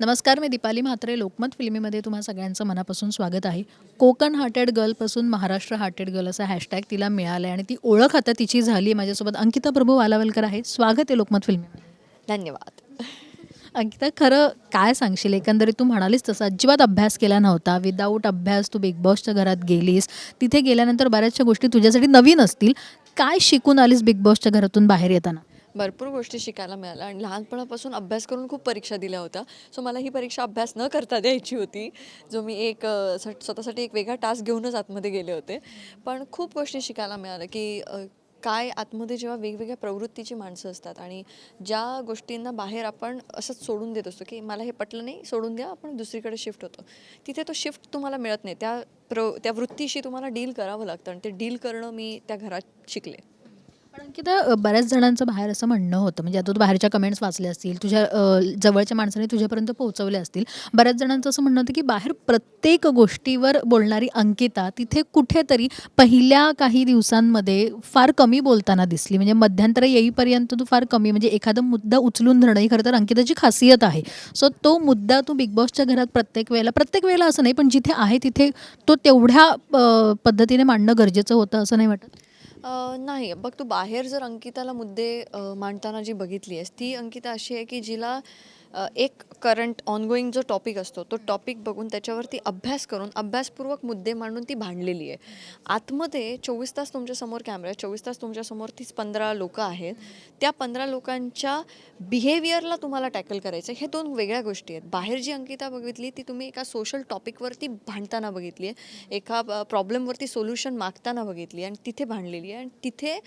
नमस्कार मी दीपाली म्हात्रे. लोकमत फिल्मीमध्ये तुम्हा सगळ्यांचं मनापासून स्वागत आहे. कोकण हार्टेड गर्लपासून महाराष्ट्र हार्टेड गर्ल असा हॅशटॅग तिला मिळाला आहे आणि ती ओळख आता तिची झाली माझ्यासोबत अंकिता प्रभू वालावलकर आहे. स्वागत आहे लोकमत फिल्मीमध्ये. धन्यवाद. अंकिता खरं काय सांगशील? एकंदरीत तू म्हणालीस तसं अजिबात अभ्यास केला नव्हता. विदाऊट अभ्यास तू बिग बॉसच्या घरात गेलीस. तिथे गेल्यानंतर बऱ्याचशा गोष्टी तुझ्यासाठी नवीन असतील. काय शिकून आलीस बिग बॉसच्या घरातून बाहेर येताना? भरपूर गोष्टी शिकायला मिळाल्या. आणि लहानपणापासून अभ्यास करून खूप परीक्षा दिल्या होत्या. सो मला ही परीक्षा अभ्यास न करता द्यायची होती जो मी एक स- स्वतःसाठी एक वेगळा टास्क घेऊनच आतमध्ये गेले होते. पण खूप गोष्टी शिकायला मिळाल्या की काय आतमध्ये जेव्हा वेगवेगळ्या प्रवृत्तीची माणसं असतात आणि ज्या गोष्टींना बाहेर आपण असंच सोडून देत असतो की मला हे पटलं नाही सोडून द्या आपण दुसरीकडे शिफ्ट होतो. तिथे तो शिफ्ट तुम्हाला मिळत नाही. त्या प्र त्या वृत्तीशी तुम्हाला डील करावं लागतं आणि ते डील करणं मी त्या घरात शिकले. पण अंकिता बऱ्याच जणांचं बाहेर असं म्हणणं होतं. म्हणजे आता तू बाहेरच्या कमेंट्स वाचल्या असतील तुझ्या अ, जवळच्या माणसाने तुझ्यापर्यंत पोहोचवले असतील. बऱ्याच जणांचं असं म्हणणं होतं की बाहेर प्रत्येक गोष्टीवर बोलणारी अंकिता तिथे कुठेतरी पहिल्या काही दिवसांमध्ये फार कमी बोलताना दिसली. म्हणजे मध्यंतर येईपर्यंत तू फार कमी म्हणजे एखादा मुद्दा उचलून धरणं ही खरं तर अंकिताची खासियत आहे. सो तो मुद्दा तू बिग बॉसच्या घरात प्रत्येक वेळेला प्रत्येक वेळेला असं नाही पण जिथे आहे तिथे तो तेवढ्या अ, पद्धतीने मांडणं गरजेचं होतं असं नाही वाटत? नाही. बघ तू बाहेर जर अंकिताला मुद्दे मांडताना जी बघितली आहेस ती अंकिता अशी आहे की जिला एक करंट ऑनगोईंग जो टॉपिक असतो तो टॉपिक बघून त्याच्यावरती अभ्यास करून अभ्यासपूर्वक मुद्दे मांडून ती भांडलेली आहे. आतमध्ये चोवीस तास तुमच्यासमोर कॅमेरा आहे चोवीस तास तुमच्यासमोर तीच पंधरा लोकं आहेत. त्या पंधरा लोकांच्या बिहेवियरला तुम्हाला टॅकल करायचं आहे. हे दोन वेगळ्या गोष्टी आहेत. बाहेर जी अंकिता बघितली ती तुम्ही एका सोशल टॉपिकवरती भांडताना बघितली आहे. एका प्रॉब्लेमवरती सोल्युशन मागताना बघितली आणि तिथे भांडलेली आहे. आणि तिथे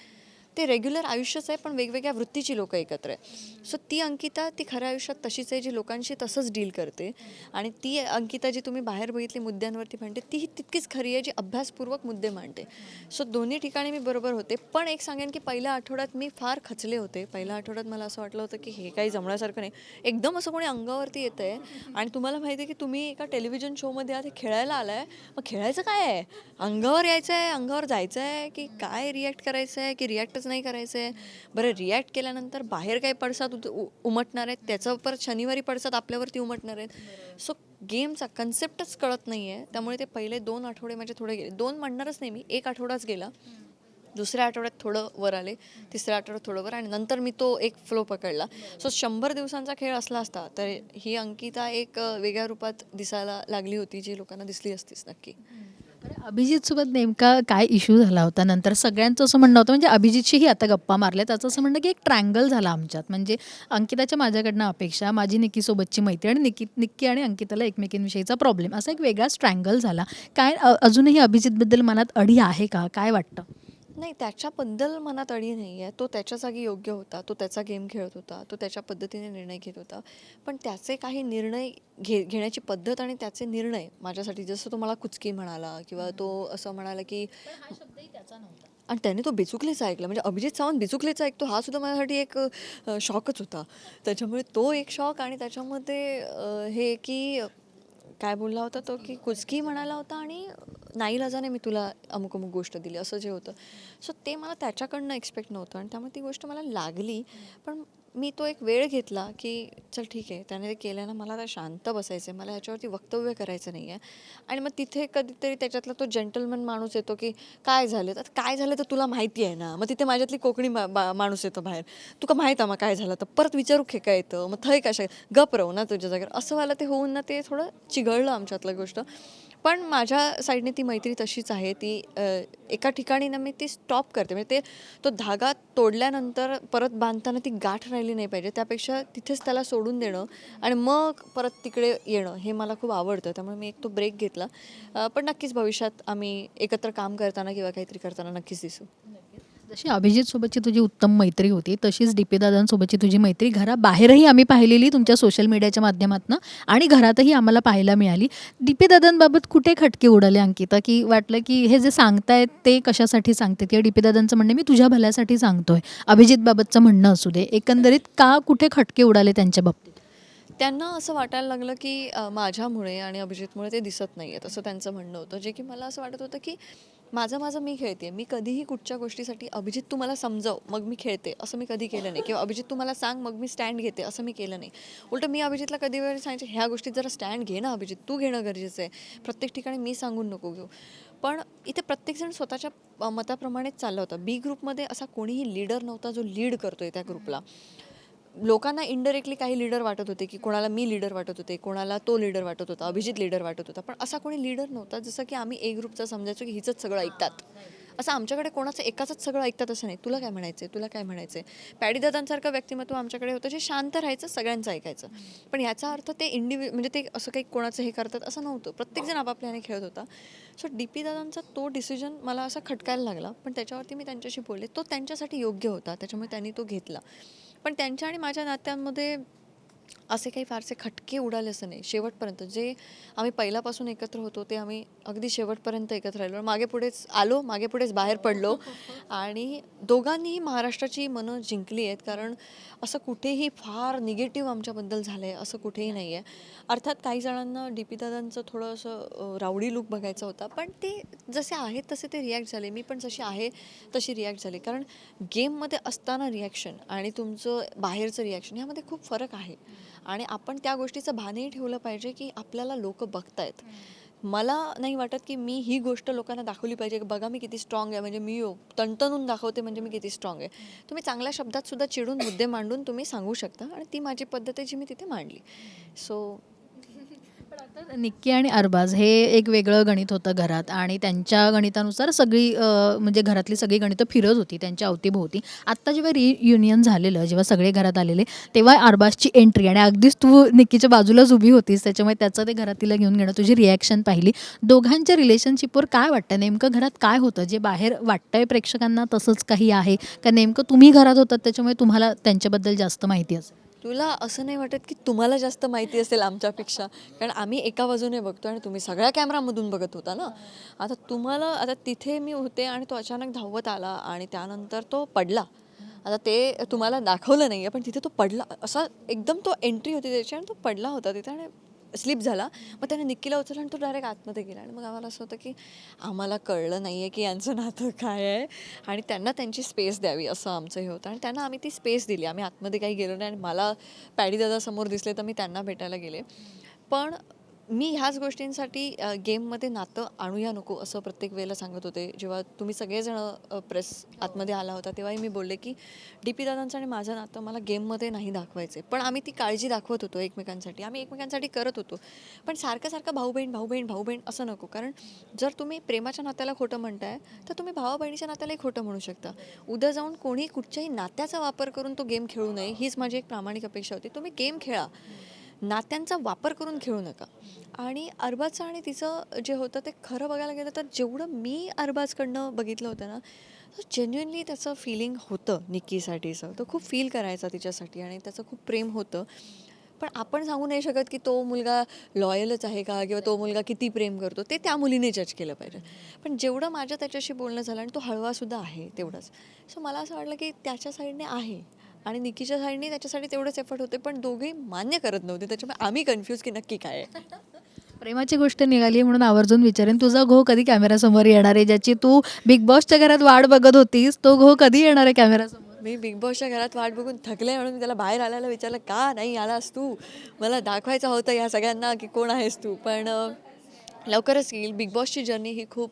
ते रेग्युलर आयुष्यच आहे पण वेगवेगळ्या वृत्तीची लोकं एकत्र आहे सो ती अंकिता ती खऱ्या आयुष्यात तशीच आहे जी लोकांशी तसंच डील करते. आणि ती अंकिता जी तुम्ही बाहेर बघितली मुद्द्यांवरती मांडते ती ही तितकीच खरी आहे जी अभ्यासपूर्वक मुद्दे मांडते. सो दोन्ही ठिकाणी मी बरोबर होते. पण एक सांगेन की पहिल्या आठवड्यात मी फार खचले होते. पहिल्या आठवड्यात मला असं वाटलं होतं की हे काही जमण्यासारखं नाही. एकदम असं कोणी अंगावरती येतं आहे आणि तुम्हाला माहिती आहे की तुम्ही एका टेलिव्हिजन शोमध्ये आधी खेळायला आलाय. मग खेळायचं काय आहे? अंगावर यायचं आहे अंगावर जायचं आहे की काय रिॲक्ट करायचं आहे की रिॲक्ट रिॲक्टच नाही करायचं आहे बरं रिॲक्ट केल्यानंतर बाहेर काही पडसाद उ- उमटणार आहेत? त्याचं परत शनिवारी पडसाद आपल्यावरती उमटणार आहेत. सो गेमचा कन्सेप्टच कळत नाही आहे त्यामुळे ते पहिले दोन आठवडे माझे थोडे गेले. दोन म्हणणारच नाही मी. एक आठवडाच गेला. दुसऱ्या आठवड्यात थोडं वर आले. तिसऱ्या आठवड्यात थोडं वर आणि नंतर मी तो एक फ्लो पकडला. सो शंभर दिवसांचा खेळ असला असता तर ही अंकिता एक वेगळ्या रूपात दिसायला लागली होती जी लोकांना दिसली असतीच नक्की. अभिजितसोबत नेमका काय इश्यू झाला होता? नंतर सगळ्यांचं असं म्हणणं होतं म्हणजे अभिजितशीही आता गप्पा मारल्या. त्याचं असं म्हणणं की एक ट्रँगल झाला आमच्यात. म्हणजे अंकिताच्या माझ्याकडनं अपेक्षा माझी निक्कीसोबतची मैत्री आणि निक्की निक्की आणि अंकिताला एकमेकींविषयीचा प्रॉब्लेम असा एक वेगळाच ट्रँगल झाला. काय अजूनही अभिजितबद्दल मनात अडी आहे का? काय वाटतं? नाही त्याच्याबद्दल मनात अडी नाही आहे तो त्याच्या जागी योग्य होता तो त्याचा गेम खेळत होता तो त्याच्या पद्धतीने निर्णय घेत होता. पण त्याचे काही निर्णय घे घेण्याची पद्धत आणि त्याचे निर्णय माझ्यासाठी जसं तो मला कुचकी म्हणाला किंवा तो असं म्हणाला की आणि त्याने तो बिचुकलेचा ऐकला. म्हणजे अभिजित सावंत बिचुकलेचा ऐकतो हा सुद्धा माझ्यासाठी एक शॉकच होता. त्याच्यामुळे तो एक शॉक आणि त्याच्यामध्ये हे की काय बोलला होता तो की कुचकी म्हणाला होता आणि नाईलाजाने मी तुला अमुक अमुक गोष्ट दिली असं जे होतं. सो ते मला त्याच्याकडनं एक्सपेक्ट नव्हतं आणि त्यामुळे ती गोष्ट मला लागली. पण मी तो एक वेळ घेतला की चल ठीक आहे त्याने ते केलं ना मला आता शांत बसायचं आहे मला ह्याच्यावरती वक्तव्य करायचं नाही आहे आणि मग तिथे कधीतरी त्याच्यातला तो जेंटलमन माणूस येतो की काय झालं? तर काय झालं तर तुला माहिती आहे ना? मग तिथे माझ्यातली कोकणी मा- माणूस येतो बाहेर. तुका माहीत आहे मग काय झालं? तर परत विचारू खेका येतं? मग थय कशा गप राहू ना तुझ्या जागेवर. असं व्हायला ते होऊन ना ते थोडं चिघळलं आमच्यातलं गोष्ट. पण माझ्या साईडने ती मैत्री तशीच आहे. ती एका ठिकाणी ना मी ती स्टॉप करते. म्हणजे ते तो धागा तोडल्यानंतर परत बांधताना ती गाठ राहिली नाही पाहिजे. त्यापेक्षा तिथेच त्याला सोडून देणं आणि मग परत तिकडे येणं हे मला खूप आवडतं. त्यामुळे मी एक तो ब्रेक घेतला. पण नक्कीच भविष्यात आम्ही एकत्र काम करताना किंवा काहीतरी करताना नक्कीच दिसू. जशी अभिजितसोबतची तुझी उत्तम मैत्री होती तशीच डी पी दादांसोबतची तुझी मैत्री घराबाहेरही आम्ही पाहिलेली तुमच्या सोशल मीडियाच्या माध्यमातून आणि घरातही आम्हाला पाहायला मिळाली. डी पी दादांबाबत कुठे खटके उडाले अंकिता? की वाटलं की हे जे सांगतायत ते कशासाठी सांगते किंवा डी पी दादांचं म्हणणं मी तुझ्या भल्यासाठी सांगतोय. अभिजितबाबतचं म्हणणं असू दे. एकंदरीत का कुठे खटके उडाले त्यांच्या बाबतीत? त्यांना असं वाटायला लागलं की माझ्यामुळे आणि अभिजितमुळे ते दिसत नाही आहेत असं त्यांचं म्हणणं होतं. जे की मला असं वाटत होतं की माझं माझं मी खेळते. मी कधीही कुठच्या गोष्टीसाठी अभिजित तुम्हाला समजव मग मी खेळते. असं मी कधी केलं नाही. किंवा अभिजित तुम्हाला सांग मग मी स्टँड घेते. असं मी केलं नाही. उलटं मी अभिजितला कधी वेळ सांगायचे ह्या गोष्टीत जरा स्टँड घे ना अभिजित. तू घेणं गरजेचं आहे. प्रत्येक ठिकाणी मी सांगून नको घेऊ. पण इथे प्रत्येकजण स्वतःच्या मताप्रमाणेच चाललं होतं. बी ग्रुपमध्ये असा कोणीही लीडर नव्हता जो लीड करतो आहे त्या ग्रुपला लोकांना इनडायरेक्टली काही लीडर वाटत होते की कोणाला मी लीडर वाटत होते कोणाला तो लीडर वाटत होता अभिजित लीडर वाटत होता. पण असा कोणी लीडर नव्हता जसं की आम्ही ए ग्रुपचा समजायचो की हिचंच सगळं ऐकतात. असं आमच्याकडे कोणाचं एकाचंच सगळं ऐकतात असं नाही. तुला काय म्हणायचं तुला काय म्हणायचं पॅडीदादांसारखं व्यक्तिमत्व आमच्याकडे होतं जे शांत राहायचं सगळ्यांचं ऐकायचं. पण याचा अर्थ ते इंडिव्हि म्हणजे ते असं काही कोणाचं हे करतात असं नव्हतं. प्रत्येकजण आपापल्याने खेळत होता. सो डी पी दादांचा तो डिसिजन मला असा खटकायला लागला. पण त्याच्यावरती मी त्यांच्याशी बोलले. तो त्यांच्यासाठी योग्य होता. त्याच्यामुळे त्यांनी तो घेतला. पण त्यांच्या आणि माझ्या नात्यांमध्ये असे काही फारसे खटके उडाले असं नाही शेवटपर्यंत. जे आम्ही पहिल्यापासून एकत्र होतो ते आम्ही अगदी शेवटपर्यंत एकत्र राहिलो. मागे पुढेच आलो मागे पुढेच बाहेर पडलो. आणि दोघांनीही महाराष्ट्राची मनं जिंकली आहेत कारण असं कुठेही फार निगेटिव्ह आमच्याबद्दल झालं आहे असं कुठेही नाही आहे अर्थात काही जणांना डी पी दादांचं थोडं असं रावडी लुक बघायचा होता पण ते जसे आहेत तसे ते रिॲक्ट झाले. मी पण जशी आहे तशी रिॲक्ट झाली. कारण गेममध्ये असताना रिॲक्शन आणि तुमचं बाहेरचं रिॲक्शन ह्यामध्ये खूप फरक आहे. आणि आपण त्या गोष्टीचं भानही ठेवलं पाहिजे की आपल्याला लोक बघतायत. मला नाही वाटत की मी ही गोष्ट लोकांना दाखवली पाहिजे की बघा मी किती स्ट्रॉंग आहे म्हणजे मी तणतणून दाखवते म्हणजे मी किती स्ट्रॉंग आहे. तुम्ही चांगल्या शब्दात सुद्धा चिडून मुद्दे मांडून तुम्ही सांगू शकता आणि ती माझी पद्धत आहे जी मी तिथे मांडली. सो निक्की आणि अरबाज हे एक वेगळं गणित होतं घरात आणि त्यांच्या गणितानुसार सगळी म्हणजे घरातली सगळी गणितं फिरत होती त्यांच्या अवतीभोवती. आत्ता जेव्हा रियुनियन झालेलं जेव्हा सगळे घरात आलेले तेव्हा अरबाजची एंट्री आणि अगदीच तू निक्कीच्या बाजूलाच उभी होतीस त्याच्यामुळे त्याचं ते घरातीला घेऊन घेणं तुझी रिॲक्शन पाहिली. दोघांच्या रिलेशनशिपवर काय वाटतं? नेमकं घरात काय होतं? जे बाहेर वाटतंय प्रेक्षकांना तसंच काही आहे? का नेमकं तुम्ही घरात होतात त्याच्यामुळे तुम्हाला त्यांच्याबद्दल जास्त माहिती असेल? तुला असं नाही वाटत की तुम्हाला जास्त माहिती असेल आमच्यापेक्षा? कारण आम्ही एका बाजूने बघतो आणि तुम्ही सगळ्या कॅमेरामधून बघत होता ना? आता तुम्हाला आता तिथे मी होते आणि तो अचानक धावत आला आणि त्यानंतर तो पडला. आता ते तुम्हाला दाखवलं नाही आहे पण तिथे तो पडला. असा एकदम तो एंट्री होती त्याची आणि तो पडला होता तिथे आणि स्लिप झाला. मग त्याने निक्कीला उचलला आणि तो डायरेक्ट आतमध्ये गेला. आणि मग आम्हाला असं होतं की आम्हाला कळलं नाही आहे की यांचं नातं काय आहे. आणि त्यांना त्यांची स्पेस द्यावी असं आमचं हे होतं. आणि त्यांना आम्ही ती स्पेस दिली. आम्ही आतमध्ये काही गेलो नाही आणि मला पॅडीदादा समोर दिसले तर मी त्यांना भेटायला गेले. पण मी ह्याच गोष्टींसाठी गेममध्ये नातं आणूया नको असं प्रत्येक वेळेला सांगत होते. जेव्हा तुम्ही सगळेजण प्रेस आतमध्ये आला होता तेव्हाही मी बोलले की डी पी दादांचं आणि माझं नातं मला गेममध्ये नाही दाखवायचे पण आम्ही ती काळजी दाखवत होतो एकमेकांसाठी. आम्ही एकमेकांसाठी करत होतो. पण सारखं सारखं भाऊ बहीण भाऊ बहीण भाऊ बहीण असं नको. कारण जर तुम्ही प्रेमाच्या नात्याला खोटं म्हणताय तर तुम्ही भावा बहिणीच्या नात्यालाही खोटं म्हणू शकता. उद्या जाऊन कोणी कुठच्याही नात्याचा वापर करून तो गेम खेळू नये हीच माझी एक प्रामाणिक अपेक्षा होती. तुम्ही गेम खेळा. नात्यांचा वापर करून खेळू नका. आणि अरबाजचं आणि तिचं जे होतं ते खरं बघायला गेलं तर जेवढं मी अरबाजकडनं बघितलं होतं ना तर जेन्युनली त्याचं फिलिंग होतं निक्कीसाठीचं तो खूप फील करायचा तिच्यासाठी आणि त्याचं खूप प्रेम होतं. पण आपण सांगू नाही शकत की तो मुलगा लॉयलच आहे का किंवा तो मुलगा किती प्रेम करतो ते त्या मुलीने जज केलं पाहिजे. पण जेवढं माझ्या त्याच्याशी बोलणं झालं आणि तो हळवासुद्धा आहे तेवढंच. सो मला असं वाटलं की त्याच्या साईडने आहे. आणि निकीच्या साईडने त्याच्यासाठी तेवढेच एफर्ट होते पण दोघेही मान्य करत नव्हते. त्याच्यामुळे आम्ही कन्फ्यूज की नक्की काय प्रेमाची गोष्ट निघाली म्हणून आवर्जून विचारेन तुझा घो कधी कॅमेरासमोर येणार आहे? ज्याची तू बिग बॉसच्या घरात वाट बघत होतीस तो घो कधी येणार आहे कॅमेरासमोर मी बिग बॉसच्या घरात वाट बघून थकले म्हणून त्याला बाहेर आल्याला विचारलं का नाही आलास तू? मला दाखवायचं होतं या सगळ्यांना की कोण आहेस तू. पण लवकरच येईल. बिग बॉसची जर्नी ही खूप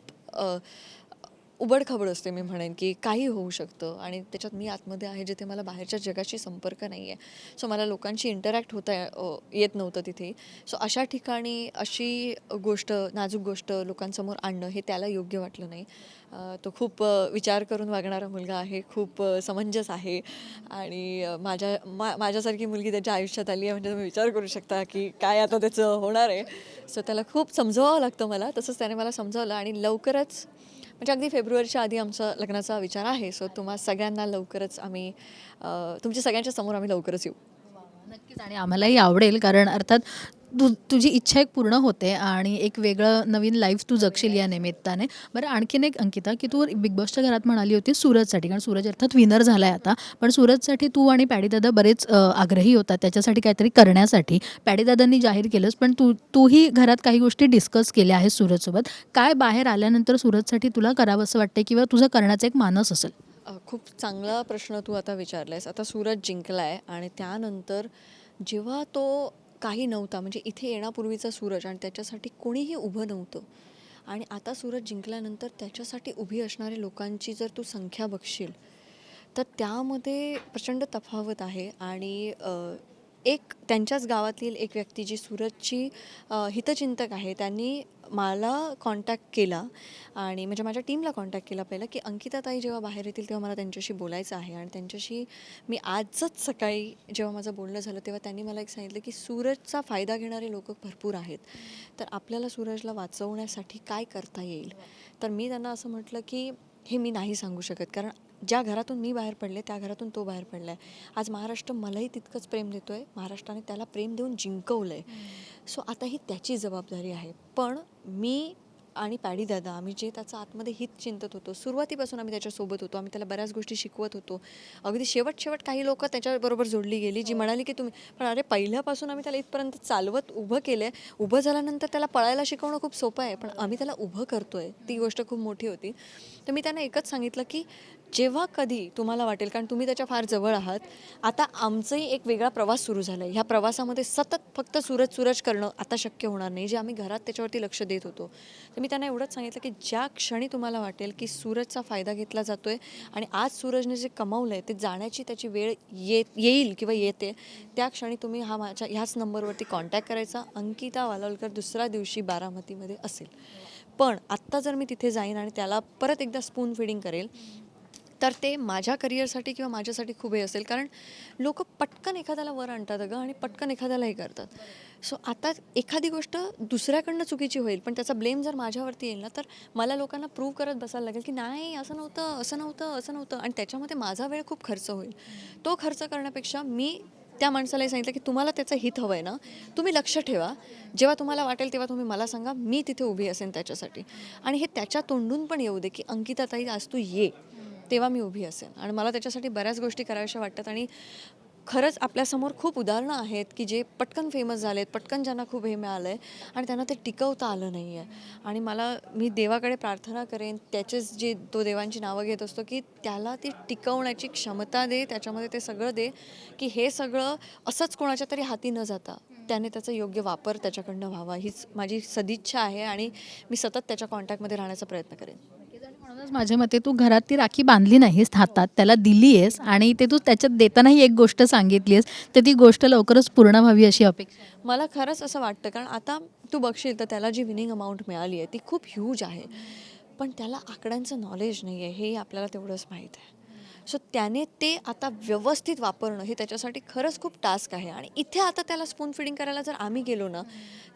उबडखबड असते मी म्हणेन की काही होऊ शकतं. आणि त्याच्यात मी आतमध्ये आहे जिथे मला बाहेरच्या जगाशी संपर्क नाही आहे सो मला लोकांशी इंटरॅक्ट होता येत नव्हतं तिथे. सो अशा ठिकाणी अशी गोष्ट नाजूक गोष्ट लोकांसमोर आणणं हे त्याला योग्य वाटलं नाही. तो खूप विचार करून वागणारा मुलगा आहे खूप समंजस आहे. आणि माझ्या मा माझ्यासारखी मुलगी त्याच्या आयुष्यात आली आहे म्हणजे तुम्ही विचार करू शकता की काय आता त्याचं होणार आहे. सो त्याला खूप समजवावं लागतं मला. तसंच त्याने मला समजावलं आणि लवकरच म्हणजे अगदी फेब्रुवारीच्या आधी आमचा लग्नाचा विचार आहे. सो तुम्हा सगळ्यांना लवकरच आम्ही तुमच्या सगळ्यांच्या समोर आम्ही लवकरच येऊ. नक्कीच. आणि आम्हालाही आवडेल. कारण अर्थात तु तुझी इच्छा एक पूर्ण होते आणि एक वेगळं नवीन लाईफ तू जगशील या निमित्ताने. बरं आणखीन एक अंकिता की तू बिग बॉसच्या घरात म्हणाली होती सूरजसाठी कारण सूरज अर्थात विनर झाला आहे आता. पण सूरजसाठी तू आणि पॅडीदादा बरेच आग्रही होता त्याच्यासाठी काहीतरी करण्यासाठी. पॅडीदादांनी जाहीर केलंस पण तू तूही घरात काही गोष्टी डिस्कस केल्या आहेत सूरजसोबत. काय बाहेर आल्यानंतर सूरजसाठी तुला करावंसं वाटते किंवा तुझं करण्याचा एक मानस असेल? खूप चांगला प्रश्न तू आता विचारलायस. आता सूरज जिंकलाय आणि त्यानंतर जेव्हा तो काही नव्हता. म्हणजे इथे येण्यापूर्वीचा सूरज आणि त्याच्यासाठी कोणीही उभं नव्हतं. आणि आता सूरज जिंकल्यानंतर त्याच्यासाठी उभी असणाऱ्या लोकांची जर तू संख्या बघशील तर त्यामध्ये प्रचंड तफावत आहे. आणि एक त्यांच्याच गावातील एक व्यक्ती जी सूरजची हितचिंतक आहे त्यांनी मला कॉन्टॅक्ट केला आणि म्हणजे माझ्या टीमला कॉन्टॅक्ट केला पहिला की अंकिताताई जेव्हा बाहेर येतील तेव्हा मला त्यांच्याशी बोलायचं आहे आणि त्यांच्याशी मी आजच सकाळी जेव्हा माझं बोलणं झालं तेव्हा त्यांनी मला एक सांगितलं की सूरजचा फायदा घेणारे लोक भरपूर आहेत. तर आपल्याला सूरजला वाचवण्यासाठी काय करता येईल? तर मी त्यांना असं म्हटलं की हे मी नाही सांगू शकत कारण ज्या घरातून मी बाहेर पडले त्या घरातून तो बाहेर पडला आहे आज महाराष्ट्र मलाही तितकंच प्रेम देतो आहे महाराष्ट्राने त्याला प्रेम देऊन जिंकवलं आहे सो आता ही त्याची जबाबदारी आहे. पण मी आणि पॅडी दादा आम्ही जे त्याचं आतमध्ये हित चिंतत होतो सुरुवातीपासून आम्ही त्याच्यासोबत होतो आम्ही त्याला बऱ्याच गोष्टी शिकवत होतो. अगदी शेवट शेवट काही लोक त्याच्याबरोबर जोडली गेली जी म्हणाली की तुम्ही पण अरे पहिल्यापासून आम्ही त्याला इथपर्यंत चालवत उभं केलं आहे उभं झाल्यानंतर त्याला पळायला शिकवणं खूप सोपं आहे पण आम्ही त्याला उभं करतोय. ती गोष्ट खूप मोठी होती. तर मी त्यांना एकच सांगितलं की जेव्हा कधी तुम्हाला वाटेल कारण तुम्ही त्याच्या फार जवळ आहात आता आमचाही एक वेगळा प्रवास सुरू झाला आहे ह्या प्रवासामध्ये सतत फक्त सूरज सूरज करणं आता शक्य होणार नाही जे आम्ही घरात त्याच्यावरती लक्ष देत होतो. तर मी त्यांना एवढंच सांगितलं की ज्या क्षणी तुम्हाला वाटेल की सूरजचा फायदा घेतला जातो आहे आणि आज सूरजने जे कमावलं आहे ते जाण्याची त्याची वेळ ये येईल किंवा येते त्या क्षणी तुम्ही हा माझ्या ह्याच नंबरवरती कॉन्टॅक्ट करायचा. अंकिता वालावलकर दुसऱ्या दिवशी बारामतीमध्ये असेल. पण आत्ता जर मी तिथे जाईन आणि त्याला परत एकदा स्पून फिडिंग करेल तर ते माझ्या करिअरसाठी किंवा माझ्यासाठी खूप हे असेल. कारण लोक पटकन एखाद्याला वर आणतात अगं आणि पटकन एखाद्याला हे करतात. सो आता एखादी गोष्ट दुसऱ्याकडनं चुकीची होईल पण त्याचा ब्लेम जर माझ्यावरती येईल ना तर मला लोकांना प्रूव्ह करत बसायला लागेल की नाही असं नव्हतं असं नव्हतं असं नव्हतं. आणि त्याच्यामध्ये माझा वेळ खूप खर्च होईल. तो खर्च करण्यापेक्षा मी त्या माणसालाही सांगितलं की तुम्हाला त्याचं हित हवं आहे ना तुम्ही लक्ष ठेवा. जेव्हा तुम्हाला वाटेल तेव्हा तुम्ही मला सांगा मी तिथे उभी असेन त्याच्यासाठी. आणि हे त्याच्या तोंडून पण येऊ दे की अंकिता ताई आज तू ये. तेव्हा मी उभी असेन. आणि मला त्याच्यासाठी बऱ्याच गोष्टी कराव्याशा वाटतात. आणि खरंच आपल्यासमोर खूप उदाहरणं आहेत की जे पटकन फेमस झालेत पटकन ज्यांना खूप हे मिळालं आहे आणि त्यांना ते टिकवता आलं नाही आहे आणि मला मी देवाकडे प्रार्थना करेन त्याचेच जे तो देवांची नावं घेत असतो की त्याला ती टिकवण्याची क्षमता दे त्याच्यामध्ये ते सगळं दे की हे सगळं असंच कोणाच्या तरी हाती न जाता त्याने त्याचा योग्य वापर त्याच्याकडनं व्हावा. हीच माझी सदिच्छा आहे आणि मी सतत त्याच्या कॉन्टॅक्टमध्ये राहण्याचा प्रयत्न करेन. माझ्या मते तू घरात ती राखी बांधली नाहीस हातात. त्याला दिली आहेस आणि ते तू त्याच्यात देतानाही एक गोष्ट सांगितली आहेस तर ती गोष्ट लवकरच पूर्ण व्हावी अशी अपेक्षा आहे. मला खरंच असं वाटतं कारण आता तू बघशील तर त्याला जी विनिंग अमाऊंट मिळाली आहे ती खूप ह्यूज आहे. पण त्याला आकड्यांचं नॉलेज नाही आहे हे आपल्याला तेवढंच माहीत आहे. सो त्याने ते आता व्यवस्थित वापरणं हे त्याच्यासाठी खरंच खूप टास्क आहे. आणि इथे आता त्याला स्पून फिडिंग करायला जर आम्ही गेलो ना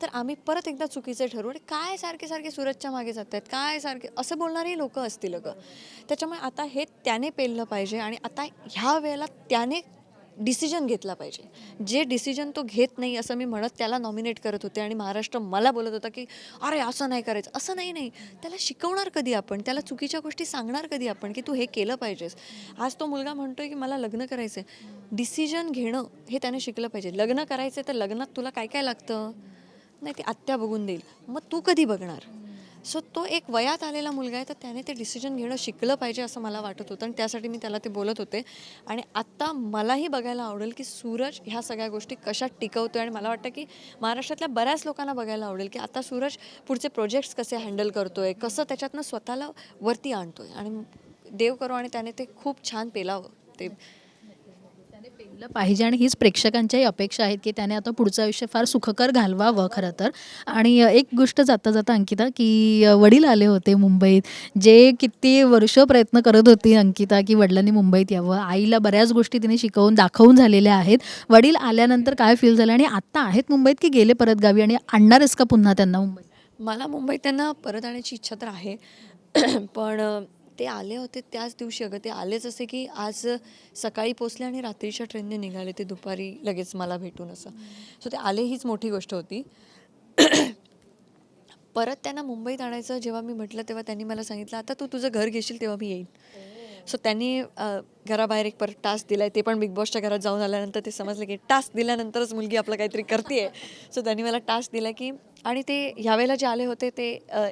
तर आम्ही परत एकदा चुकीचे ठरवू. आणि काय सारखे सारखे सुरतच्या मागे जात आहेत काय सारखे असं बोलणारेही लोक असतील अगं. त्याच्यामुळे आता हे त्याने पेललं पाहिजे. आणि आता ह्या वेळेला त्याने डिसिजन घेतला पाहिजे. जे डिसिजन तो घेत नाही असं मी म्हणत त्याला नॉमिनेट करत होते आणि महाराष्ट्र मला बोलत होता की अरे असं नाही करायचं. असं नाही नाही. त्याला शिकवणार कधी आपण? त्याला चुकीच्या गोष्टी सांगणार कधी आपण की तू हे केलं पाहिजेस? आज तो मुलगा म्हणतोय की मला लग्न करायचं आहे डिसिजन घेणं हे त्याने शिकलं पाहिजे. लग्न करायचं तर लग्नात तुला काय काय लागतं? नाही ती आत्या बघून देईल. मग तू कधी बघणार? सो तो एक वयात आलेला मुलगा आहे तर त्याने ते डिसिजन घेणं शिकलं पाहिजे असं मला वाटत होतं. आणि त्यासाठी मी त्याला ते बोलत होते. आणि आत्ता मलाही बघायला आवडेल की सूरज ह्या सगळ्या गोष्टी कशा टिकवतो आणि मला वाटतं की महाराष्ट्रातल्या बऱ्याच लोकांना बघायला आवडेल की आता सूरज पुढचे प्रोजेक्ट्स कसे हँडल करतोय कसं त्याच्यातनं स्वतःला वरती आणतोय. आणि देव करो आणि त्याने ते खूप छान पेलावं. ते घडलं पाहिजे आणि हीच प्रेक्षकांच्याही अपेक्षा आहेत की त्याने आता पुढचं आयुष्य फार सुखकर घालवावं खरं तर. आणि एक गोष्ट जाता जाता अंकिता की वडील आले होते मुंबईत जे किती वर्ष प्रयत्न करत होती अंकिता की वडिलांनी मुंबईत यावं आईला बऱ्याच गोष्टी तिने शिकवून दाखवून झालेल्या आहेत. वडील आल्यानंतर काय फील झालं आणि आत्ता आहेत मुंबईत की गेले परत गावी आणि आणणारच का पुन्हा त्यांना मुंबईत? मला मुंबईत त्यांना परत आणण्याची इच्छा तर आहे. पण ते आले होते त्याच दिवशी. अगं ते आलेच असे की आज सकाळी पोचले आणि रात्रीच्या ट्रेनने निघाले ते दुपारी लगेच मला भेटून असं. सो ते आले हीच मोठी गोष्ट होती. परत त्यांना मुंबईत आणायचं जेव्हा मी म्हटलं तेव्हा त्यांनी मला सांगितलं आता तू तुझं घर घेशील तेव्हा मी येईन. सो त्यांनी घराबाहेर एक परत टास्क दिला आहे ते पण बिग बॉसच्या घरात जाऊन आल्यानंतर ते समजलं की टास्क दिल्यानंतरच मुलगी आपलं काहीतरी करते सो त्यांनी मला टास्क दिला की आणि ते ह्यावेळेला जे आले होते ते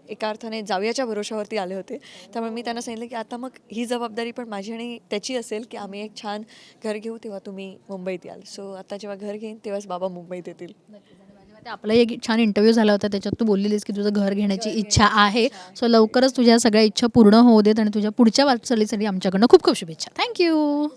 एका अर्थाने जावयाच्या भरोशावरती आले होते. त्यामुळे मी त्यांना सांगितलं की आता मग ही जबाबदारी पण माझी आणि त्याची असेल की आम्ही एक छान घर घेऊ तेव्हा तुम्ही मुंबईत याल. सो आता जेव्हा घर घेईन तेव्हाच बाबा मुंबईत येतील. ते आपला एक छान इंटरव्ह्यू झाला होता. त्याच्यात तू बोललेलीस की तुझं घर घेण्याची इच्छा आहे. सो लवकरच तुझ्या सगळ्या इच्छा पूर्ण होऊ देत आणि तुझ्या पुढच्या वाटचालीसाठी आमच्याकडनं खूप खूप शुभेच्छा. थँक्यू